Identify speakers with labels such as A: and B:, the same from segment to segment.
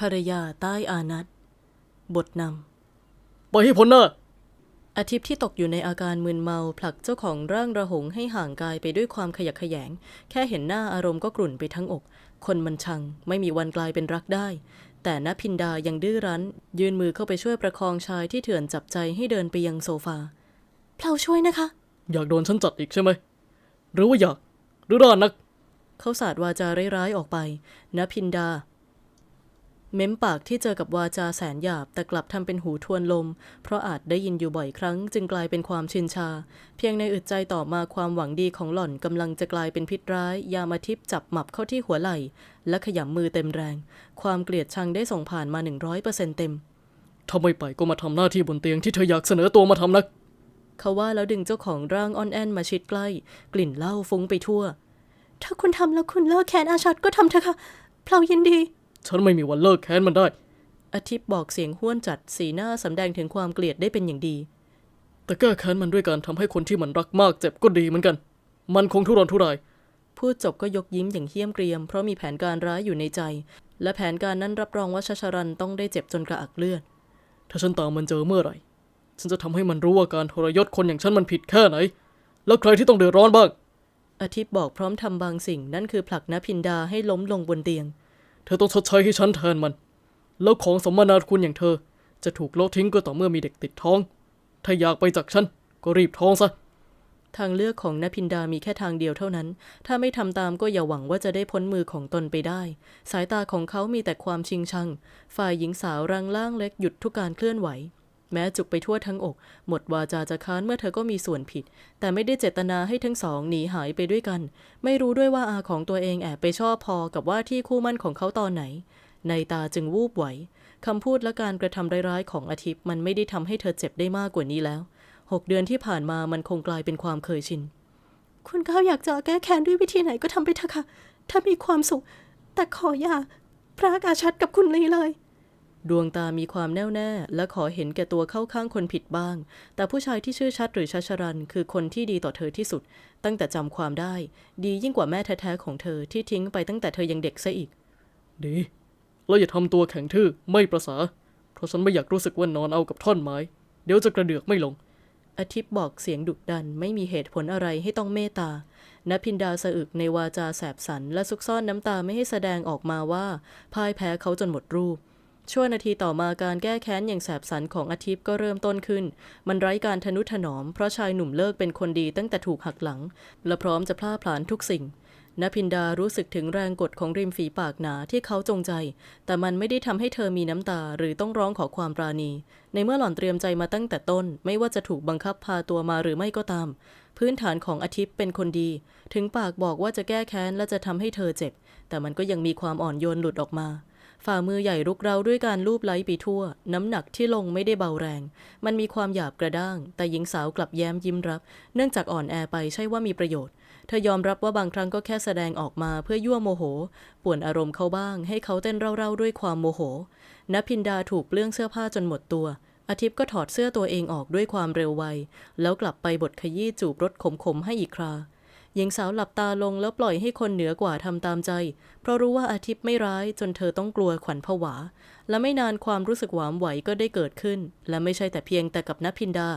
A: ภรรยาใต้อานัตบทน
B: ไปให้พ้นหน้าำ
A: อาทิตย์ที่ตกอยู่ในอาการมึนเมาผลักเจ้าของร่างระหงให้ห่างกายไปด้วยความขยักขยง แค่เห็นหน้าอารมณ์ก็กลุ่นไปทั้งอก คนมันชัง ไม่มีวันกลายเป็นรักได้ แต่นพินดายังดื้อรั้น ยื่นมือเข้าไปช่วยประคองชายที่เถื่อนจับใจให้เดินไปยังโซฟาเพลาช่วยนะคะ
B: อยากโดนฉันจัดอีกใช่ไหม หรือว่าอยากหรือด้านนัก
A: เขาสาดวาจาร้ายๆออกไปนพินดา เม้มปากที่เจอกับวาจาแสนหยาบแต่กลับทำเป็นหูทวนลม เพราะอาจได้ยินอยู่บ่อยครั้ง จึงกลายเป็นความชินชา เพียงในอึดใจต่อมาความหวังดีของหล่อนกำลังจะกลายเป็นพิษร้าย ยามาทิพย์จับหมับเข้าที่หัวไหล่ และขยำมือเต็มแรง ความเกลียดชังได้ส่งผ่านมา 100%เต็ม
B: ถ้าไม่ไปก็มาทำหน้าที่บนเตียงที่เธออยากเสนอตัวมาทำนัก
A: เขาว่าแล้วดึงเจ้าของร่างอ่อนแอนมาชิดใกล้ กลิ่นเหล้าฟุ้งไปทั่ว ถ้าคุณทำแล้วคุณเลิกแค้นอาชัดก็ทำเถอะค่ะเพลายินดี
B: ฉันไม่มีวันเลิกแค้นมันได้
A: อาทิตย์บอกเสียงห้วนจัดสีหน้าสำแดงถึงความเกลียดได้เป็นอย่างดี
B: แต่แก้แค้นมันด้วยการทำให้คนที่มันรักมากเจ็บก็ดีเหมือนกัน มันคงทุรนทุราย
A: พูดจบก็ยกยิ้มอย่างเหี้ยมเกรียม เพราะมีแผนการร้ายอยู่ในใจ และแผนการนั้นรับรองว่าชชรันต้องได้เจ็บจนกระอักเลือด
B: ถ้าฉันตามมันเจอเมื่อไหร่ ฉันจะทำให้มันรู้ว่าการทรยศคนอย่างฉันมันผิดแค่ไหน แล้วใครที่ต้องเดือดร้อนบ้าง
A: อาทิตย์บอกพร้อมทำบางสิ่งนั่นคือผลักนพินดาให้ล้มลงบนเตียง
B: เธอต้องชดใช้ให้ฉันแทนมัน แล้วของสมนาคุณอย่างเธอ จะถูกละทิ้งก็ต่อเมื่อมีเด็กติดท้อง ถ้าอยากไปจากฉัน ก็รีบท้องซะ
A: ทางเลือกของนพินดามีแค่ทางเดียวเท่านั้น ถ้าไม่ทำตามก็อย่าหวังว่าจะได้พ้นมือของตนไปได้ สายตาของเขามีแต่ความชิงชัง ฝ่ายหญิงสาวรังล่างเล็กหยุดทุกการเคลื่อนไหว แม้จุกไปทั่วทั้งอก หมดวาจาจะค้านเมื่อเธอก็มีส่วนผิด แต่ไม่ได้เจตนาให้ทั้งสองหนีหายไปด้วยกัน ไม่รู้ด้วยว่าอาของตัวเองแอบไปชอบพอกับว่าที่คู่มั่นของเขาตอนไหน ในตาจึงวูบไหวคำพูดและการกระทำร้ายๆของอาทิตย์มันไม่ได้ทำให้เธอเจ็บได้มากกว่านี้แล้วหกเดือนที่ผ่านมามันคงกลายเป็นความเคยชิน คุณก้าวอยากจะแก้แค้นด้วยวิธีไหนก็ทำไปเถอะค่ะ ถ้ามีความสุข แต่ขออย่าพรากอาชัดกับคุณลีเลย ดวงตามีความแน่วแน่ และขอเห็นแก่ตัวเข้าข้างคนผิดบ้าง แต่ผู้ชายที่ชื่อชัดหรือชัชรัน คือคนที่ดีต่อเธอที่สุด ตั้งแต่จำความได้ ดียิ่งกว่าแม่แท้ๆของเธอที่ทิ้งไปตั้งแต่เธอยังเด็กซะอีก
B: ดี แล้วอย่าทำตัวแข็งทื่อไม่ประสา เพราะฉันไม่อยากรู้สึกว่านอนเอากับท่อนไม้ เดี๋ยวจะกระเดือกไม่ลง
A: อาทิตย์บอกเสียงดุดันไม่มีเหตุผลอะไรให้ต้องเมตตานพินดาสะอึกในวาจาแสบสันและซุกซ่อนน้ำตาไม่ให้แสดงออกมาว่าพ่ายแพ้เขาจนหมดรูป ชั่วนาทีต่อมาการแก้แค้นอย่างแสบสันของอาทิตย์ก็เริ่มต้นขึ้น มันไร้การทนุถนอม เพราะชายหนุ่มเลิกเป็นคนดีตั้งแต่ถูกหักหลัง และพร้อมจะพล่าผลาญทุกสิ่งนพินดารู้สึกถึงแรงกดของริมฝีปากหนาที่เขาจงใจ แต่มันไม่ได้ทำให้เธอมีน้ำตาหรือต้องร้องขอความปราณี ในเมื่อหล่อนเตรียมใจมาตั้งแต่ต้น ไม่ว่าจะถูกบังคับพาตัวมาหรือไม่ก็ตาม พื้นฐานของอาทิตย์เป็นคนดี ถึงปากบอกว่าจะแก้แค้นและจะทำให้เธอเจ็บ แต่มันก็ยังมีความอ่อนโยนหลุดออกมา ฝ่ามือใหญ่รุกเราด้วยการลูบไล้ไปทั่ว น้ำหนักที่ลงไม่ได้เบาแรง มันมีความหยาบกระด้าง แต่หญิงสาวกลับแย้มยิ้มรับ เนื่องจากอ่อนแอไปใช่ว่ามีประโยชน์ เธอยอมรับว่าบางครั้งก็แค่แสดงออกมาเพื่อยั่วโมโห ป่วนอารมณ์เขาบ้าง ให้เขาเต้นเร่าๆด้วยความโมโหนพินดาถูกเปลื้องเสื้อผ้าจนหมดตัวอาทิตย์ก็ถอดเสื้อตัวเองออกด้วยความเร็วไว แล้วกลับไปบทขยี้จูบรสขมๆให้อีกครา หญิงสาวหลับตาลงแล้วปล่อยให้คนเหนือกว่าทำตามใจ เพราะรู้ว่าอาทิตย์ไม่ร้ายจนเธอต้องกลัวขวัญผวา และไม่นานความรู้สึกหวามไหวก็ได้เกิดขึ้น และไม่ใช่แต่เพียงแต่กับนพินดา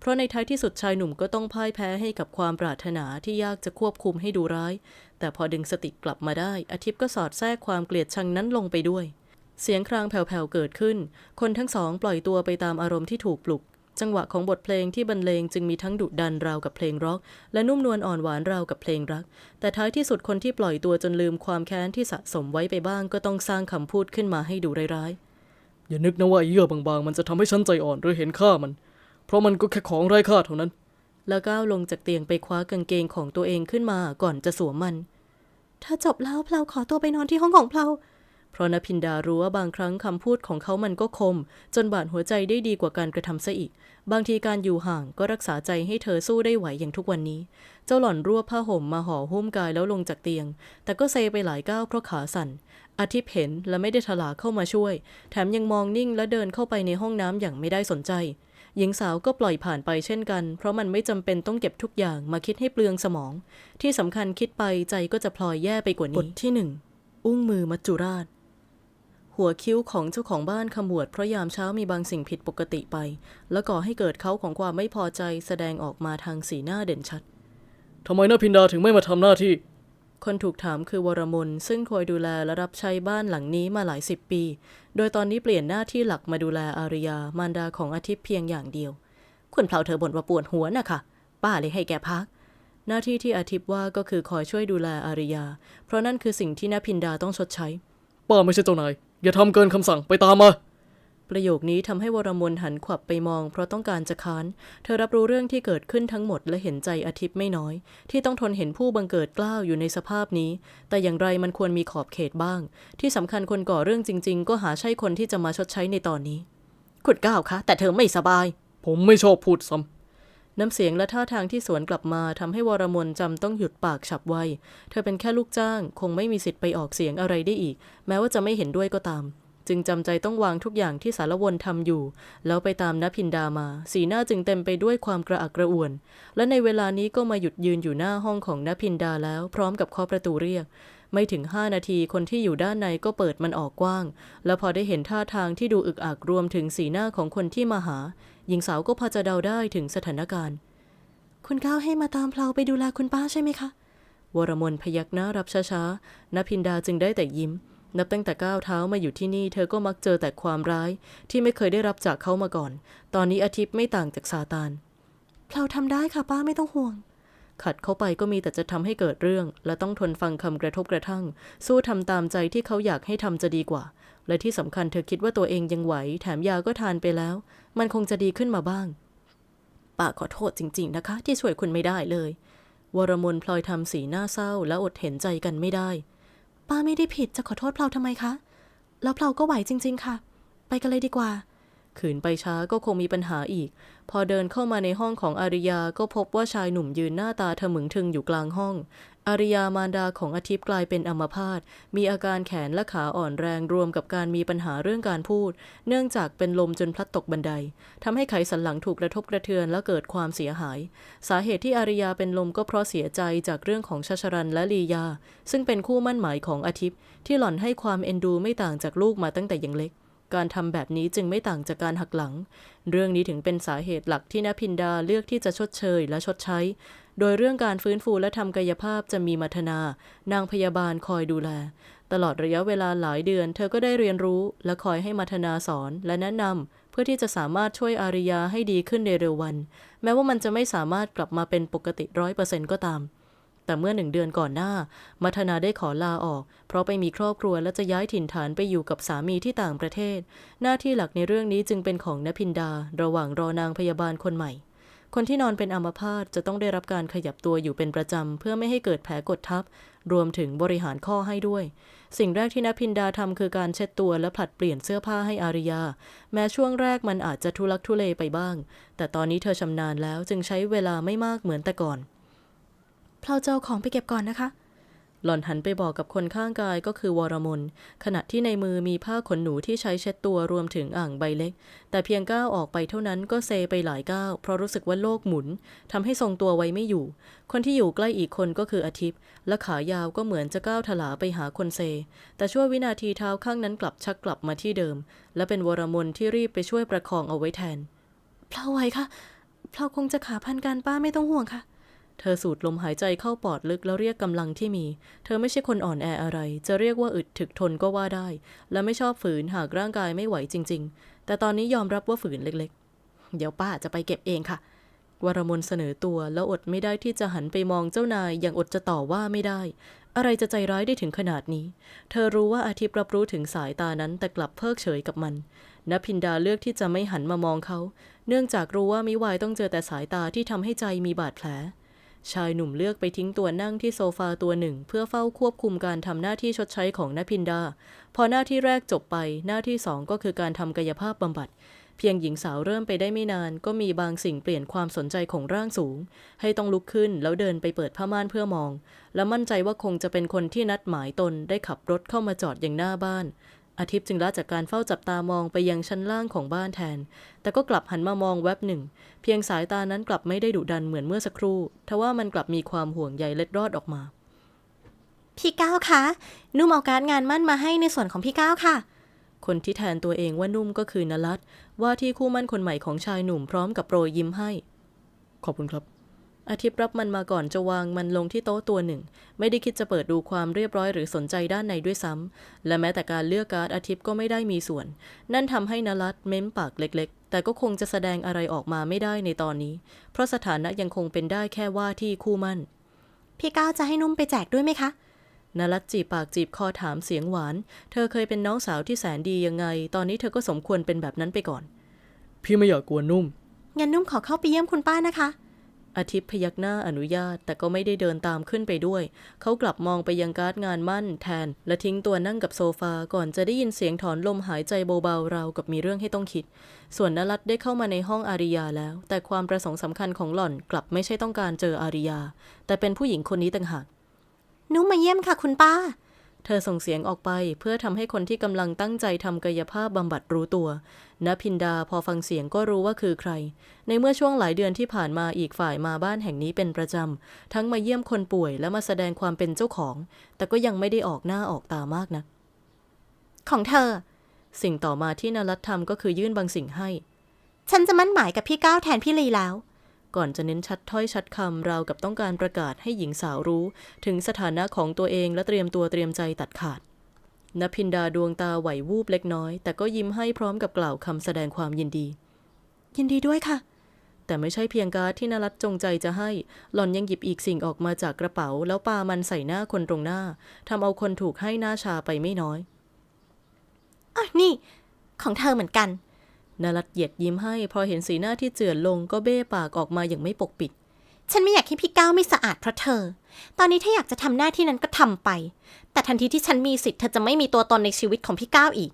A: เพราะในท้ายที่สุดชายหนุ่มก็ต้องพ่ายแพ้ให้กับความปรารถนาที่ยากจะควบคุมให้ดูร้าย แต่พอดึงสติกลับมาได้ อาทิตย์ก็สอดแทรกความเกลียดชังนั้นลงไปด้วย เสียงครางแผ่วๆเกิดขึ้น คนทั้งสองปล่อยตัวไปตามอารมณ์ที่ถูกปลุก จังหวะของบทเพลงที่บรรเลงจึงมีทั้งดุดันราวกับเพลงร็อก และนุ่มนวลอ่อนหวานราวกับเพลงรัก แต่ท้ายที่สุดคนที่ปล่อยตัวจนลืมความแค้นที่สะสมไว้ไปบ้าง ก็ต้องสร้างคำพูดขึ้นมาให้ดูร้าย
B: อย่านึกนะว่าไอ้เยื่อบางๆ มันจะทำให้ฉันใจอ่อนหรือเห็นค่ามัน เพราะมันก็แค่ของไร้ค่าเท่านั้น
A: ๆแล้วก้าวลงจากเตียงไปคว้ากางเกงของตัวเองขึ้นมาก่อนจะสวมมัน ถ้าจบแล้วเพลาขอตัวไปนอนที่ห้องของเพลา เพราะนพินดารู้ว่าบางครั้งคำพูดของเขามันก็คม จนบาดหัวใจได้ดีกว่าการกระทำซะอีก บางทีการอยู่ห่างก็รักษาใจให้เธอสู้ได้ไหวอย่างทุกวันนี้ เจ้าหล่อนรวบผ้าห่มมาห่อหุ้มกายแล้วลงจากเตียง แต่ก็เซไปหลายก้าวเพราะขาสั่น อาทิตย์เห็นและไม่ได้ถลาเข้ามาช่วย แถมยังมองนิ่งและเดินเข้าไปในห้องน้ำอย่างไม่ได้สนใจ หญิงสาวก็ปล่อยผ่านไปเช่นกัน เพราะมันไม่จำเป็นต้องเก็บทุกอย่างมาคิดให้เปลืองสมอง ที่สำคัญคิดไปใจก็จะพลอยแย่ไปกว่านี้บทที่หนึ่งอุ้งมือมัจจุราช หัวคิ้วของเจ้าของบ้านขมวดเพราะยามเช้ามีบางสิ่งผิดปกติไป และก่อให้เกิดเขาของความไม่พอใจแสดงออกมาทางสีหน้าเด่นชัด
B: ทำไมนพินดาถึงไม่มาทำหน้าที่
A: คนถูกถามคือวรมนซึ่งคอยดูแลและรับใช้บ้านหลังนี้มาหลายสิบปี โดยตอนนี้เปลี่ยนหน้าที่หลักมาดูแลอาริยามารดาของอาทิตย์เพียงอย่างเดียว คุณเพลาเธอบ่นว่าปวดหัวน่ะค่ะป้าเลยให้แกพัก หน้าที่ที่อาทิตย์ว่าก็คือคอยช่วยดูแลอาริยา เพราะนั่นคือสิ่งที่นพินดาต้องชดใช้
B: ป้าไม่ใช่เจ้านาย อย่าทำเกินคำสั่งไปตามมา
A: ประโยคนี้ทำให้วรมนหันขวับไปมอง เพราะต้องการจะค้าน เธอรับรู้เรื่องที่เกิดขึ้นทั้งหมดและเห็นใจอาทิตย์ไม่น้อย ที่ต้องทนเห็นผู้บังเกิดกล้าวอยู่ในสภาพนี้ แต่อย่างไรมันควรมีขอบเขตบ้าง ที่สำคัญคนก่อเรื่องจริง ๆ ก็หาใช่คนที่จะมาชดใช้ในตอนนี้ ขุดก้าวคะแต่เธอไม่สบาย
B: ผมไม่ชอบพูดซ้
A: น้ำเสียงและท่าทางที่สวนกลับมาทำให้วรมนจำต้องหยุดปากฉับไว เธอเป็นแค่ลูกจ้าง คงไม่มีสิทธิ์ไปออกเสียงอะไรได้อีก แม้ว่าจะไม่เห็นด้วยก็ตาม จึงจำใจต้องวางทุกอย่างที่สารวนทำอยู่ แล้วไปตามนพินดามา สีหน้าจึงเต็มไปด้วยความกระอักกระอ่วน และในเวลานี้ก็มาหยุดยืนอยู่หน้าห้องของนพินดาแล้ว พร้อมกับเคาะประตูเรียกไม่ถึงห้านาทีคนที่อยู่ด้านในก็เปิดมันออกกว้าง แล้วพอได้เห็นท่าทางที่ดูอึกอักรวมถึงสีหน้าของคนที่มาหา หญิงสาวก็พอจะเดาได้ถึงสถานการณ์ คุณก้าวให้มาตามเพลาไปดูแลคุณป้าใช่ไหมคะ วรมนพยักหน้ารับช้าๆนพินดาจึงได้แต่ยิ้ม นับตั้งแต่ก้าวเท้ามาอยู่ที่นี่ เธอก็มักเจอแต่ความร้ายที่ไม่เคยได้รับจากเขามาก่อน ตอนนี้อาทิตย์ไม่ต่างจากซาตานเพลาทำได้ค่ะป้าไม่ต้องห่วง ขัดเข้าไปก็มีแต่จะทำให้เกิดเรื่อง และต้องทนฟังคำกระทบกระทั่ง สู้ทำตามใจที่เขาอยากให้ทำจะดีกว่า และที่สำคัญเธอคิดว่าตัวเองยังไหว แถมยาก็ทานไปแล้ว มันคงจะดีขึ้นมาบ้างป้าขอโทษจริง ๆ นะคะ ที่ช่วยคุณไม่ได้เลย วรมนพลอยทำสีหน้าเศร้า และอดเห็นใจกันไม่ได้ ป้าไม่ได้ผิดจะขอโทษเพลาทำไมคะ แล้วเพลาก็ไหวจริง ๆ ค่ะ ไปกันเลยดีกว่า ขืนไปช้าก็คงมีปัญหาอีก พอเดินเข้ามาในห้องของอาริยาก็พบว่าชายหนุ่มยืนหน้าตาทะมึงทึงอยู่กลางห้อง อาริยามารดาของอาทิตย์กลายเป็นอัมพาต มีอาการแขนและขาอ่อนแรงรวมกับการมีปัญหาเรื่องการพูด เนื่องจากเป็นลมจนพลัดตกบันไดทำให้ไขสันหลังถูกกระทบกระเทือนและเกิดความเสียหาย สาเหตุที่อาริยาเป็นลมก็เพราะเสียใจจากเรื่องของชชรันและลียา ซึ่งเป็นคู่มั่นหมายของอาทิตย์ที่หล่อนให้ความเอ็นดูไม่ต่างจากลูกมาตั้งแต่ยังเล็ก การทำแบบนี้จึงไม่ต่างจากการหักหลัง เรื่องนี้ถึงเป็นสาเหตุหลักที่นพินดาเลือกที่จะชดเชยและชดใช้ โดยเรื่องการฟื้นฟูและทำกายภาพจะมีมัทนา นางพยาบาลคอยดูแล ตลอดระยะเวลาหลายเดือน เธอก็ได้เรียนรู้และคอยให้มัทนาสอนและแนะนำเพื่อที่จะสามารถช่วยอาริยาให้ดีขึ้นในเร็ววัน แม้ว่ามันจะไม่สามารถกลับมาเป็นปกติร้อยเปอร์เซ็นต์ก็ตาม แต่เมื่อหนึ่งเดือนก่อนหน้า มัทนาได้ขอลาออก เพราะไปมีครอบครัวและจะย้ายถิ่นฐานไปอยู่กับสามีที่ต่างประเทศ หน้าที่หลักในเรื่องนี้จึงเป็นของนพินดา ระหว่างรอนางพยาบาลคนใหม่ คนที่นอนเป็นอัมพาตจะต้องได้รับการขยับตัวอยู่เป็นประจำ เพื่อไม่ให้เกิดแผลกดทับ รวมถึงบริหารข้อให้ด้วย สิ่งแรกที่นพินดาทำคือการเช็ดตัวและผลัดเปลี่ยนเสื้อผ้าให้อาริยา แม้ช่วงแรกมันอาจจะทุลักทุเลไปบ้าง แต่ตอนนี้เธอชำนาญแล้วจึงใช้เวลาไม่มากเหมือนแต่ก่อน เพลาเจ้าของไปเก็บก่อนนะคะ หล่อนหันไปบอกกับคนข้างกายก็คือวรมนขณะที่ในมือมีผ้าขนหนูที่ใช้เช็ดตัวรวมถึงอ่างใบเล็ก แต่เพียงก้าวออกไปเท่านั้นก็เซไปหลายก้าวเพราะรู้สึกว่าโลกหมุนทำให้ทรงตัวไว้ไม่อยู่ คนที่อยู่ใกล้อีกคนก็คืออาทิตย์ และขายาวก็เหมือนจะก้าวถลาไปหาคนเซ แต่ชั่ววินาทีเท้าข้างนั้นกลับชักกลับมาที่เดิม และเป็นวรมนที่รีบไปช่วยประคองเอาไว้แทนเพลาไหวค่ะเพลาคงจะขาพันกันป้าไม่ต้องห่วงค่ะ เธอสูดลมหายใจเข้าปอดลึกแล้วเรียกกำลังที่มี เธอไม่ใช่คนอ่อนแออะไร จะเรียกว่าอึดถึกทนก็ว่าได้ และไม่ชอบฝืนหากร่างกายไม่ไหวจริง ๆ แต่ตอนนี้ยอมรับว่าฝืนเล็กๆ เดี๋ยวป้าจะไปเก็บเองค่ะ วรมนเสนอตัวแล้วอดไม่ได้ที่จะหันไปมองเจ้านายอย่างอดจะต่อว่าไม่ได้ อะไรจะใจร้ายได้ถึงขนาดนี้ เธอรู้ว่าอาทิตย์รับรู้ถึงสายตานั้นแต่กลับเพิกเฉยกับมันนพินดาเลือกที่จะไม่หันมามองเขา เนื่องจากรู้ว่ามิวายต้องเจอแต่สายตาที่ทำให้ใจมีบาดแผล ชายหนุ่มเลือกไปทิ้งตัวนั่งที่โซฟาตัวหนึ่ง เพื่อเฝ้าควบคุมการทำหน้าที่ชดใช้ของนพินดา พอหน้าที่แรกจบไป หน้าที่สองก็คือการทำกายภาพบำบัด เพียงหญิงสาวเริ่มไปได้ไม่นาน ก็มีบางสิ่งเปลี่ยนความสนใจของร่างสูง ให้ต้องลุกขึ้นแล้วเดินไปเปิดผ้าม่านเพื่อมอง และมั่นใจว่าคงจะเป็นคนที่นัดหมายตนได้ขับรถเข้ามาจอดอย่างหน้าบ้าน อาทิตย์จึงละจากการเฝ้าจับตามองไปยังชั้นล่างของบ้านแทน แต่ก็กลับหันมามองแวบหนึ่ง เพียงสายตานั้นกลับไม่ได้ดุดันเหมือนเมื่อสักครู่ ทว่ามันกลับมีความห่วงใยเล็ดรอดออกมา
C: พี่ก้าวคะ นุ่มเอาการดงานมั่นมาให้ในส่วนของพี่ก้าวค่ะ
A: คนที่แทนตัวเองว่านุ่มก็คือนลัดว่าที่คู่มั่นคนใหม่ของชายหนุ่มพร้อมกับโปรยยิ้มให้
B: ขอบคุณครับ
A: อาทิตย์รับมันมาก่อนจะวางมันลงที่โต๊ะตัวหนึ่ง ไม่ได้คิดจะเปิดดูความเรียบร้อยหรือสนใจด้านในด้วยซ้ำและแม้แต่การเลือกการ์ดอาทิตย์ก็ไม่ได้มีส่วน นั่นทำให้นลัดเม้มปากเล็ก ๆ แต่ก็คงจะแสดงอะไรออกมาไม่ได้ในตอนนี้ เพราะสถานะยังคงเป็นได้แค่ว่าที่คู่มั่น
C: พี่ก้าวจะให้นุ่มไปแจกด้วยไหมคะ
A: นลัดจีบปากจีบคอถามเสียงหวาน เธอเคยเป็นน้องสาวที่แสนดียังไง ตอนนี้เธอก็สมควรเป็นแบบนั้นไปก่อน
B: พี่ไม่อยากกวนนุ่ม
C: งั้นนุ่มขอเข้าไปเยี่ยมคุณป้านะคะ
A: อาทิตย์พยักหน้าอนุญาต แต่ก็ไม่ได้เดินตามขึ้นไปด้วย เขากลับมองไปยังการ์ดงานมั่นแทน และทิ้งตัวนั่งกับโซฟาก่อนจะได้ยินเสียงถอนลมหายใจเบาๆราวกับมีเรื่องให้ต้องคิด ส่วนนลัดได้เข้ามาในห้องอาริยาแล้ว แต่ความประสงค์สำคัญของหล่อนกลับไม่ใช่ต้องการเจออาริยา แต่เป็นผู้หญิงคนนี้ต่างหาก
C: นุ่มมาเยี่ยมค่ะคุณป้า
A: เธอส่งเสียงออกไปเพื่อทำให้คนที่กำลังตั้งใจทำกายภาพบำบัดรู้ตัว ณ พินดาพอฟังเสียงก็รู้ว่าคือใคร ในเมื่อช่วงหลายเดือนที่ผ่านมาอีกฝ่ายมาบ้านแห่งนี้เป็นประจำ ทั้งมาเยี่ยมคนป่วยและมาแสดงความเป็นเจ้าของ แต่ก็ยังไม่ได้ออกหน้าออกตามากนะ
C: ของเธอ
A: สิ่งต่อมาที่นรัตทำก็คือยื่นบางสิ่งให้
C: ฉันจะมั่นหมายกับพี่ก้าวแทนพี่ลีแล้ว
A: ก่อนจะเน้นชัดถ้อยชัดคำราวกับต้องการประกาศให้หญิงสาวรู้ ถึงสถานะของตัวเองและเตรียมตัวเตรียมใจตัดขาดนพินดาดวงตาไหววูบเล็กน้อย แต่ก็ยิ้มให้พร้อมกับกล่าวคำแสดงความยินดี
C: ยินดีด้วยค่ะ
A: แต่ไม่ใช่เพียงการ์ดที่นรัตจงใจจะให้ หล่อนยังหยิบอีกสิ่งออกมาจากกระเป๋า แล้วปามันใส่หน้าคนตรงหน้าทำเอาคนถูกให้หน้าชาไปไม่น้อย
C: อะนี่ ของเธอเหมือนกัน
A: นรัตเหยียดยิ้มให้ พอเห็นสีหน้าที่เจือนลงก็เบ้ปากออกมาอย่างไม่ปกปิด
C: ฉันไม่อยากให้พี่ก้าวไม่สะอาดเพราะเธอ ตอนนี้ถ้าอยากจะทำหน้าที่นั้นก็ทำไป แต่ทันทีที่ฉันมีสิทธิ์เธอจะไม่มีตัวตนในชีวิตของพี่ก้าวอีก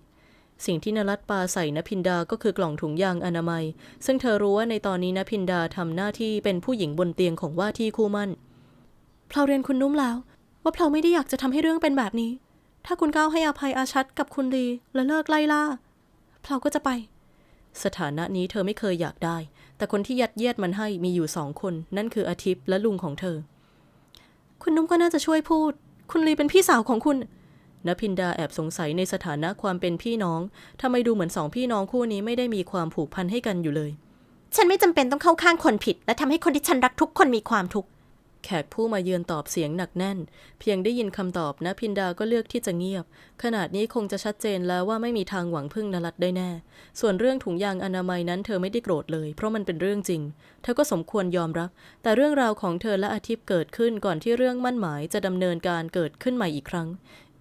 A: สิ่งที่นรัตปาใส่นพินดาก็คือกล่องถุงยางอนามัย ซึ่งเธอรู้ว่าในตอนนี้นพินดาทำหน้าที่เป็นผู้หญิงบนเตียงของว่าที่คู่มั่น
C: เพลาเรียนคุณนุ่มแล้ว ว่าเพลาไม่ได้อยากจะทำให้เรื่องเป็นแบบนี้ ถ้าคุณก้าวให้อภัยอาชัดกับคุณลีและเลิกไล่ล่าเพลาก็จะไป
A: สถานะนี้เธอไม่เคยอยากได้ แต่คนที่ยัดเยียดมันให้มีอยู่สองคน นั่นคืออาทิตย์และลุงของเธอ
C: คุณนุ่มก็น่าจะช่วยพูด คุณลีเป็นพี่สาวของคุณ
A: นพินดาแอบสงสัยในสถานะความเป็นพี่น้องทำไมดูเหมือนสองพี่น้องคู่นี้ไม่ได้มีความผูกพันให้กันอยู่เลย
C: ฉันไม่จำเป็นต้องเข้าข้างคนผิด และทำให้คนที่ฉันรักทุกคนมีความทุกข์
A: แขกผู้มาเยือนตอบเสียงหนักแน่น เพียงได้ยินคำตอบนะพินดาก็เลือกที่จะเงียบ ขนาดนี้คงจะชัดเจนแล้วว่าไม่มีทางหวังพึ่งนรัตได้แน่ ส่วนเรื่องถุงยางอนามัยนั้นเธอไม่ได้โกรธเลย เพราะมันเป็นเรื่องจริง เธอก็สมควรยอมรับ แต่เรื่องราวของเธอและอาทิตย์เกิดขึ้นก่อนที่เรื่องมั่นหมายจะดำเนินการเกิดขึ้นใหม่อีกครั้ง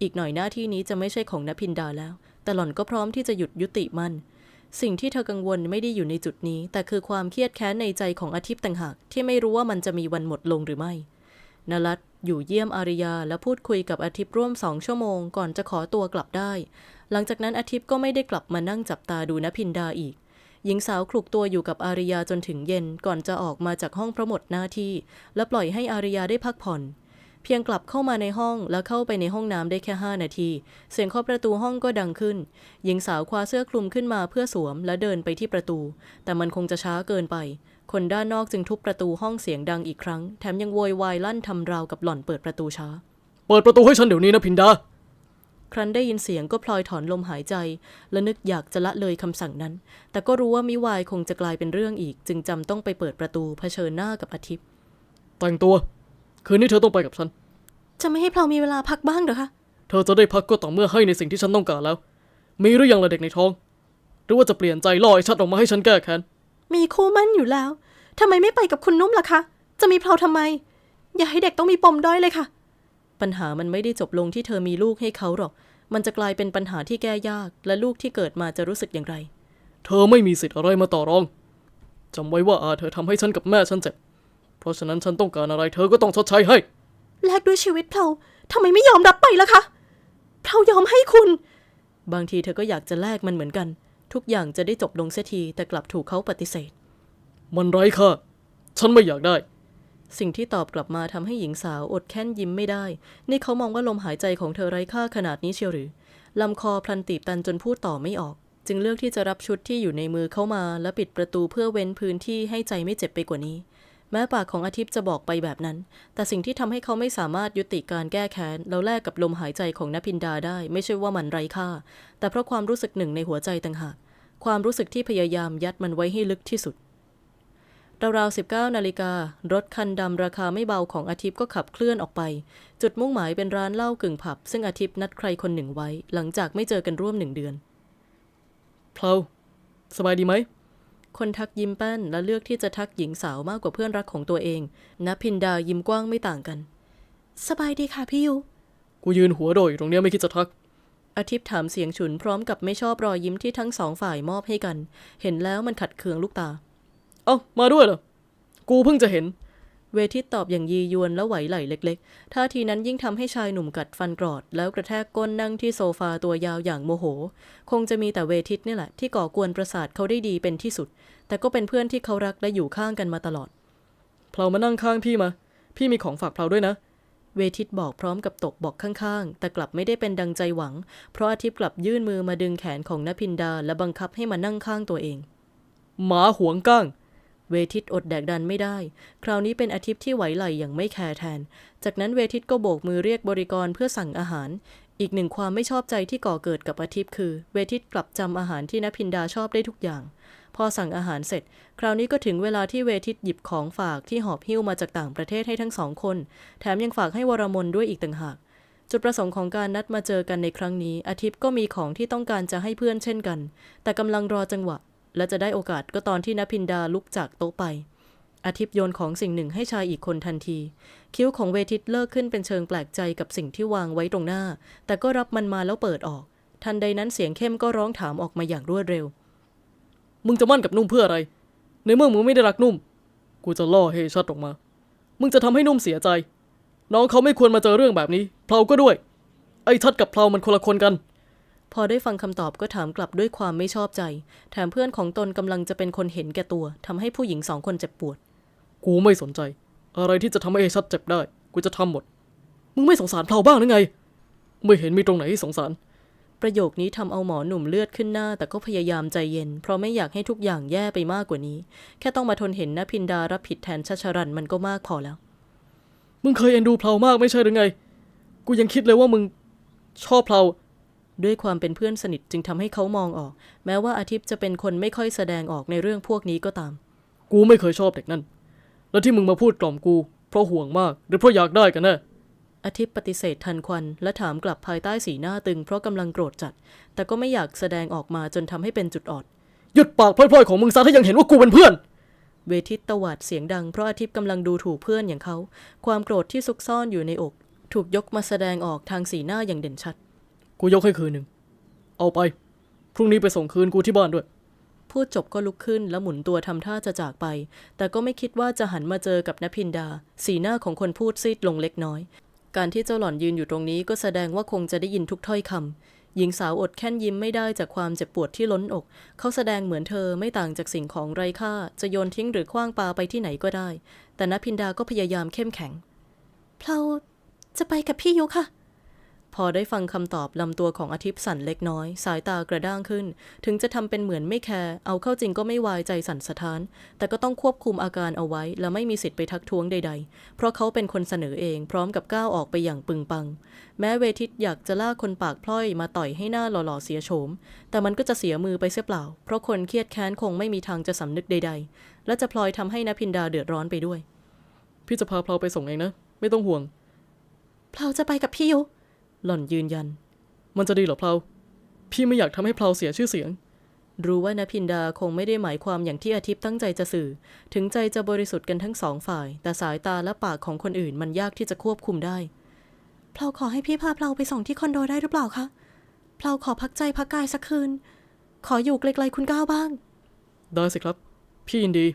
A: อีกหน่อยหน้าที่นี้จะไม่ใช่ของนพินดาแล้ว แต่หล่อนก็พร้อมที่จะหยุดยุติมัน สิ่งที่เธอกังวลไม่ได้อยู่ในจุดนี้ แต่คือความเครียดแค้นในใจของอาทิตย์ต่างหากที่ไม่รู้ว่ามันจะมีวันหมดลงหรือไม่นลัดอยู่เยี่ยมอาริยาและพูดคุยกับอาทิตย์ร่วมสองชั่วโมงก่อนจะขอตัวกลับได้ หลังจากนั้นอาทิตย์ก็ไม่ได้กลับมานั่งจับตาดูนพินดาอีก หญิงสาวคลุกตัวอยู่กับอาริยาจนถึงเย็นก่อนจะออกมาจากห้องเพราะหมดหน้าที่ และปล่อยให้อาริยาได้พักผ่อน เพียงกลับเข้ามาในห้องแล้วเข้าไปในห้องน้ำได้แค่ห้านาที เสียงเคาะประตูห้องก็ดังขึ้น หญิงสาวคว้าเสื้อคลุมขึ้นมาเพื่อสวมและเดินไปที่ประตู แต่มันคงจะช้าเกินไป คนด้านนอกจึงทุบประตูห้องเสียงดังอีกครั้ง แถมยังโวยวายลั่นทำราวกับหล่อนเปิดประตูช้า
B: เปิดประตูให้ฉันเดี๋ยวนี้นะพินดา
A: ครั้นได้ยินเสียงก็พลอยถอนลมหายใจ และนึกอยากจะละเลยคำสั่งนั้น แต่ก็รู้ว่ามิวายคงจะกลายเป็นเรื่องอีก จึงจำต้องไปเปิดประตูเผชิญหน้ากับอาทิตย์
B: แต่งตัว คืนนี้เธอต้องไปกับฉัน
C: จะไม่ให้เพลามีเวลาพักบ้างเหรอคะ
B: เธอจะได้พักก็ต่อเมื่อให้ในสิ่งที่ฉันต้องการแล้ว มีหรือยังละเด็กในท้อง หรือว่าจะเปลี่ยนใจล่อไอ้ชัดออกมาให้ฉันแก้แค้น
C: มีคู่มั่นอยู่แล้ว ทำไมไม่ไปกับคุณนุ่มล่ะคะ จะมีเพลาทำไม อย่าให้เด็กต้องมีปมด้อยเลยค่ะ
A: ปัญหามันไม่ได้จบลงที่เธอมีลูกให้เขาหรอก มันจะกลายเป็นปัญหาที่แก้ยาก และลูกที่เกิดมาจะรู้สึกอย่างไร
B: เธอไม่มีสิทธิ์อะไรมาต่อรองจำไว้ว่าอาเธอทำให้ฉันกับแม่ฉันเจ็บ เพราะฉะนั้นฉันต้องการอะไรเธอก็ต้องชดใช้ให้
C: แลกด้วยชีวิตเพลาทำไมไม่ยอมรับไปล่ะคะเพลายอมให้คุณ
A: บางทีเธอก็อยากจะแลกมันเหมือนกัน ทุกอย่างจะได้จบลงเสียทีแต่กลับถูกเขาปฏิเสธ
B: มันไร้ค่าฉันไม่อยากได้
A: สิ่งที่ตอบกลับมาทำให้หญิงสาวอดแค้นยิ้มไม่ได้ นี่เขามองว่าลมหายใจของเธอไร้ค่าขนาดนี้เชียวหรือลำคอพลันตีบตันจนพูดต่อไม่ออก จึงเลือกที่จะรับชุดที่อยู่ในมือเข้ามา และปิดประตูเพื่อเว้นพื้นที่ให้ใจไม่เจ็บไปกว่านี้ แม้ปากของอาทิตย์จะบอกไปแบบนั้น แต่สิ่งที่ทำให้เขาไม่สามารถยุติการแก้แค้นแล้วแลกกับลมหายใจของนพินดาได้ ไม่ใช่ว่ามันไร้ค่า แต่เพราะความรู้สึกหนึ่งในหัวใจต่างหาก ความรู้สึกที่พยายามยัดมันไว้ให้ลึกที่สุดราวๆ19นาฬิการถคันดำราคาไม่เบาของอาทิตย์ก็ขับเคลื่อนออกไป จุดมุ่งหมายเป็นร้านเหล้ากึ่งผับ ซึ่งอาทิตย์นัดใครคนหนึ่งไว้ หลังจากไม่เจอกันร่วมหนึ่งเดือน
B: เพลาสบายดีไหม
A: คนทักยิ้มแป้นและเลือกที่จะทักหญิงสาวมากกว่าเพื่อนรักของตัวเองนพินดายิ้มกว้างไม่ต่างกัน
C: สบายดีค่ะพี่ยู
B: กูยืนหัวโดยอยู่ตรงเนี้ยไม่คิดจะทัก
A: อาทิตย์ถามเสียงฉุนพร้อมกับไม่ชอบรอยยิ้มที่ทั้งสองฝ่ายมอบให้กัน เห็นแล้วมันขัดเคืองลูกตา
B: เอ้ามาด้วยเหรอ กูเพิ่งจะเห็น
A: เวทิตตอบอย่างยียวนและไหวไหลเล็กๆ ท่าทีนั้นยิ่งทำให้ชายหนุ่มกัดฟันกรอด แล้วกระแทกก้นนั่งที่โซฟาตัวยาวอย่างโมโห คงจะมีแต่เวทิตนี่แหละ ที่ก่อกวนประสาทเขาได้ดีเป็นที่สุด แต่ก็เป็นเพื่อนที่เขารักและอยู่ข้างกันมาตลอด
B: เพลามานั่งข้างพี่มา พี่มีของฝากเพลาด้วยนะ
A: เวทิตบอกพร้อมกับตกบอกข้างๆ แต่กลับไม่ได้เป็นดังใจหวัง เพราะอาทิตย์กลับยื่นมือมาดึงแขนของนพินดาและบังคับให้มานั่งข้างตัวเอง
B: หมาหวงก้าง
A: เวทิตอดแดกดันไม่ได้ คราวนี้เป็นอาทิตย์ที่ไหวไหลอย่างไม่แคร์แทน จากนั้นเวทิตก็โบกมือเรียกบริกรเพื่อสั่งอาหาร อีกหนึ่งความไม่ชอบใจที่ก่อเกิดกับอาทิตย์คือ เวทิตกลับจำอาหารที่นพินดาชอบได้ทุกอย่าง พอสั่งอาหารเสร็จ คราวนี้ก็ถึงเวลาที่เวทิตหยิบของฝากที่หอบหิ้วมาจากต่างประเทศให้ทั้งสองคน แถมยังฝากให้วรมนด้วยอีกต่างหากจุดประสงค์ของการนัดมาเจอกันในครั้งนี้ อาทิตย์ก็มีของที่ต้องการจะให้เพื่อนเช่นกัน แต่กำลังรอจังหวะ และจะได้โอกาสก็ตอนที่นพินดาลุกจากโต๊ะไป อาทิตย์โยนของสิ่งหนึ่งให้ชายอีกคนทันที คิ้วของเวทิตเลิกขึ้นเป็นเชิงแปลกใจกับสิ่งที่วางไว้ตรงหน้า แต่ก็รับมันมาแล้วเปิดออก ทันใดนั้นเสียงเข้มก็ร้องถามออกมาอย่างรวดเร็ว
B: มึงจะมั่นกับนุ่มเพื่ออะไร ในเมื่อมึงไม่ได้รักนุ่ม กูจะล่อให้ชัดออกมา มึงจะทำให้นุ่มเสียใจ น้องเขาไม่ควรมาเจอเรื่องแบบนี้เพลาก็ด้วย ไอ้ชัดกับเพลามันคนละคนกัน
A: พอได้ฟังคำตอบก็ถามกลับด้วยความไม่ชอบใจ แถมเพื่อนของตนกำลังจะเป็นคนเห็นแก่ตัวทำให้ผู้หญิงสองคนเจ็บปวด
B: กูไม่สนใจ อะไรที่จะทำให้ไอ้ชัดเจ็บได้ กูจะทำหมด มึงไม่สงสารเพลาบ้างหรือไง ไม่เห็นมีตรงไหนให้สงสาร
A: ประโยคนี้ทำเอาหมอหนุ่มเลือดขึ้นหน้า แต่ก็พยายามใจเย็น เพราะไม่อยากให้ทุกอย่างแย่ไปมากกว่านี้ แค่ต้องมาทนเห็นนพินดารับผิดแทนชัชรันมันก็มากพอแล้ว
B: มึงเคยเอ็นดูเพลามากไม่ใช่หรือไง กูยังคิดเลยว่ามึงชอบเพลา
A: ด้วยความเป็นเพื่อนสนิทจึงทำให้เขามองออก แม้ว่าอาทิตย์จะเป็นคนไม่ค่อยแสดงออกในเรื่องพวกนี้ก็ตาม
B: กูไม่เคยชอบเด็กนั่น แล้วที่มึงมาพูดกล่อมกู เพราะห่วงมาก หรือเพราะอยากได้กันแน่
A: อาทิตย์ปฏิเสธทันควัน และถามกลับภายใต้สีหน้าตึงเพราะกำลังโกรธจัด แต่ก็ไม่อยากแสดงออกมาจนทำให้เป็นจุดอ่อน
B: หยุดปากพล่อยๆของมึงซะถ้ายังเห็นว่ากูเป็นเพื่อน
A: เวทิตตวาดเสียงดังเพราะอาทิตย์กำลังดูถูกเพื่อนอย่างเขา ความโกรธที่ซุกซ่อนอยู่ในอก ถูกยกมาแสดงออกทางสีหน้าอย่างเด่นชัด
B: กูยกให้คืนหนึ่ง เอาไป พรุ่งนี้ไปส่งคืนกูที่บ้านด้วย
A: พูดจบก็ลุกขึ้นแล้วหมุนตัวทำท่าจะจากไป แต่ก็ไม่คิดว่าจะหันมาเจอกับนพินดา สีหน้าของคนพูดซีดลงเล็กน้อย การที่เจ้าหล่อนยืนอยู่ตรงนี้ก็แสดงว่าคงจะได้ยินทุกถ้อยคำหญิงสาวอดแค้นยิ้มไม่ได้จากความเจ็บปวดที่ล้นอก เขาแสดงเหมือนเธอไม่ต่างจากสิ่งของไร้ค่า จะโยนทิ้งหรือคว้างปาไปที่ไหนก็ได้ แต่นพินดาก็พยายามเข้มแข็ง
C: เพลาจะไปกับพี่ยูค่ะ
A: พอได้ฟังคำตอบลำตัวของอาทิตย์สั่นเล็กน้อย สายตากระด้างขึ้น ถึงจะทำเป็นเหมือนไม่แคร์เอาเข้าจริงก็ไม่วายใจสั่นสะท้าน แต่ก็ต้องควบคุมอาการเอาไว้ และไม่มีสิทธิ์ไปทักท้วงใด ๆ เพราะเขาเป็นคนเสนอเอง พร้อมกับก้าวออกไปอย่างปึงปัง แม้เวทิตอยากจะลากคนปากพล่อยมาต่อยให้หน้าหล่อๆเสียโฉม แต่มันก็จะเสียมือไปเสียเปล่า เพราะคนเครียดแค้นคงไม่มีทางจะสำนึกใด ๆ และจะพลอยทำให้นพินดาเดือดร้อนไปด้วย
B: พี่จะพาเพลาไปส่งเองนะ ไม่ต้องห่วง
C: เพลาจะไปกับพี่ยู
A: หล่อนยืนยัน
B: มันจะดีเหรอเพลาพี่ไม่อยากทำให้เพลาเสียชื่อเสียง
A: รู้ว่านพินดาคงไม่ได้หมายความอย่างที่อาทิตย์ตั้งใจจะสื่อ ถึงใจจะบริสุทธิ์กันทั้งสองฝ่าย แต่สายตาและปากของคนอื่นมันยากที่จะควบคุมได้
C: เพลาขอให้พี่พาเพลาไปส่งที่คอนโดได้หรือเปล่าคะ เพลาขอพักใจพักกายสักคืน ขออยู่ไกลๆคุณก้าวบ้าง
B: ได้สิครับ พี่ยินดี